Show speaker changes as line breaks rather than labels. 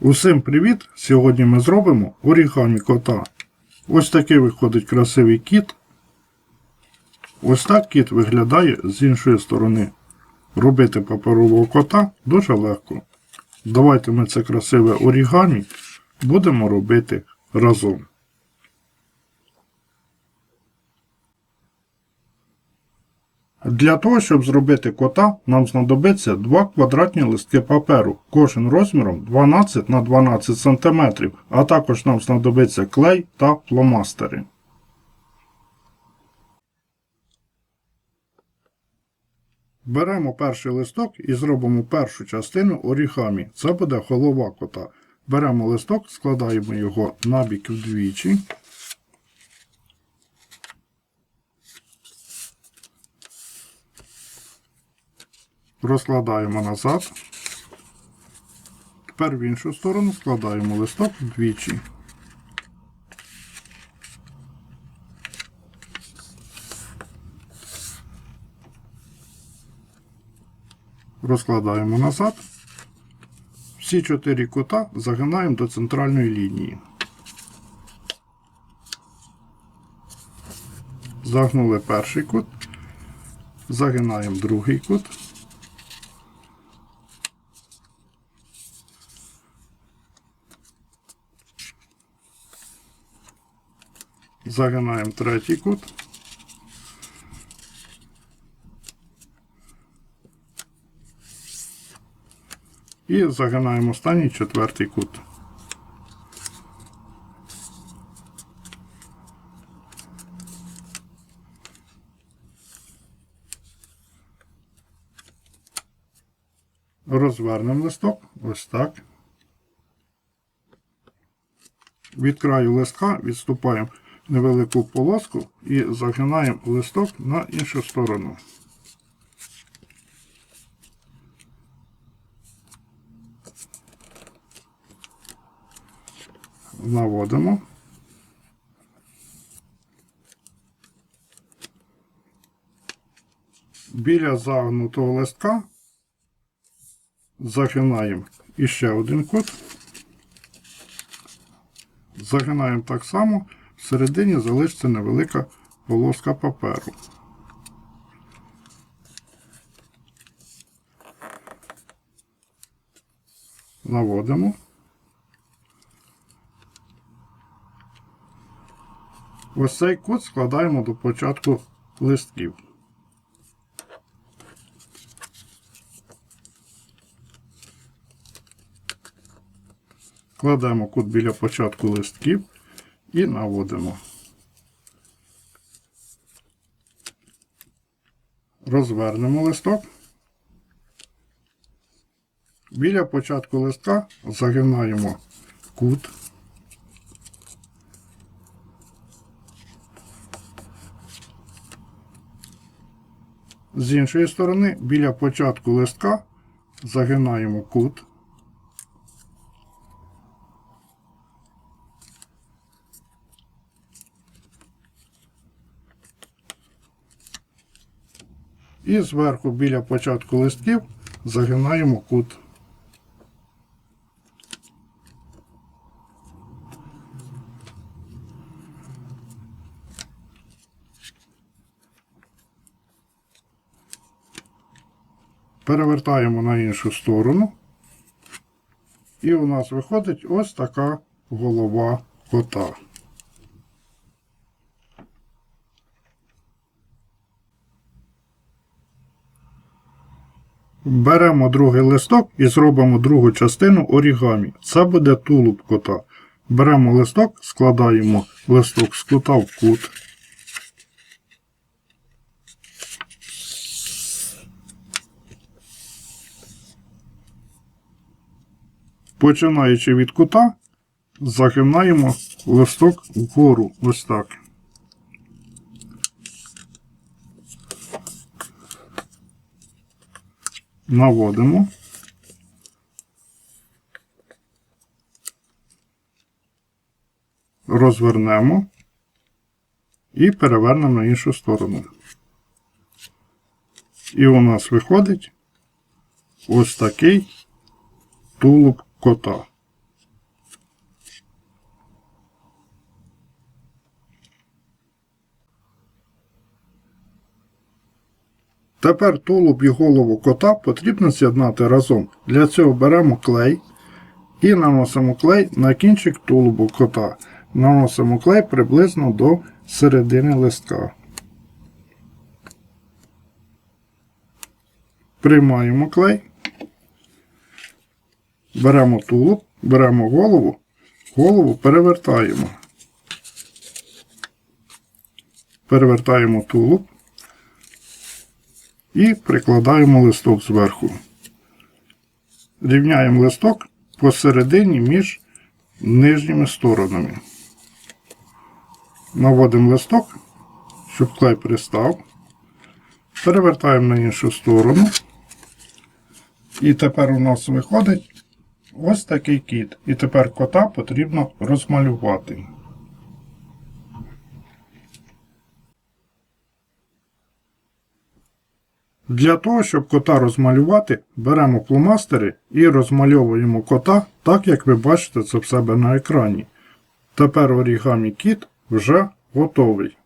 Усім привіт! Сьогодні ми зробимо орігамі кота. Ось такий виходить красивий кіт. Ось так кіт виглядає з іншої сторони. Робити паперового кота дуже легко. Давайте ми це красиве орігамі будемо робити разом. Для того, щоб зробити кота, нам знадобиться два квадратні листки паперу, кожен розміром 12 на 12 см, а також нам знадобиться клей та фломастери. Беремо перший листок і зробимо першу частину орігамі. Це буде голова кота. Беремо листок, складаємо його набік вдвічі. Розкладаємо назад. Тепер в іншу сторону складаємо листок вдвічі. Розкладаємо назад. Всі чотири кута загинаємо до центральної лінії. Загнули перший кут, загинаємо другий кут. Загинаємо третій кут. І загинаємо останній четвертий кут. Розвернемо листок ось так. Від краю листка відступаємо невелику полоску і загинаємо листок на іншу сторону. Наводимо. Біля загнутого листка загинаємо іще один кут. Загинаємо так само, всередині залишиться невелика полоска паперу. Наводимо. Ось цей кут складаємо до початку листків. Кладемо кут біля початку листків і наводимо. Розвернемо листок. Біля початку листка загинаємо кут. З іншої сторони, біля початку листка загинаємо кут. І зверху біля початку листків загинаємо кут. Перевертаємо на іншу сторону. І у нас виходить ось така голова кота. Беремо другий листок і зробимо другу частину орігамі. Це буде тулуб кота. Беремо листок, складаємо листок з кута в кут. Починаючи від кута, загинаємо листок вгору ось так. Наводимо. Розвернемо і перевернемо на іншу сторону. І у нас виходить ось такий тулуб кота. Тепер тулуб і голову кота потрібно з'єднати разом. Для цього беремо клей і наносимо клей на кінчик тулубу кота. Наносимо клей приблизно до середини листка. Приймаємо клей. Беремо тулуб, беремо голову, голову перевертаємо. Перевертаємо тулуб і прикладаємо листок зверху. Рівняємо листок посередині між нижніми сторонами. Наводимо листок, щоб клей пристав. Перевертаємо на іншу сторону. І тепер у нас виходить ось такий кіт. І тепер кота потрібно розмалювати. Для того, щоб кота розмалювати, беремо фломастери і розмальовуємо кота так, як ви бачите це в себе на екрані. Тепер орігамі кіт вже готовий.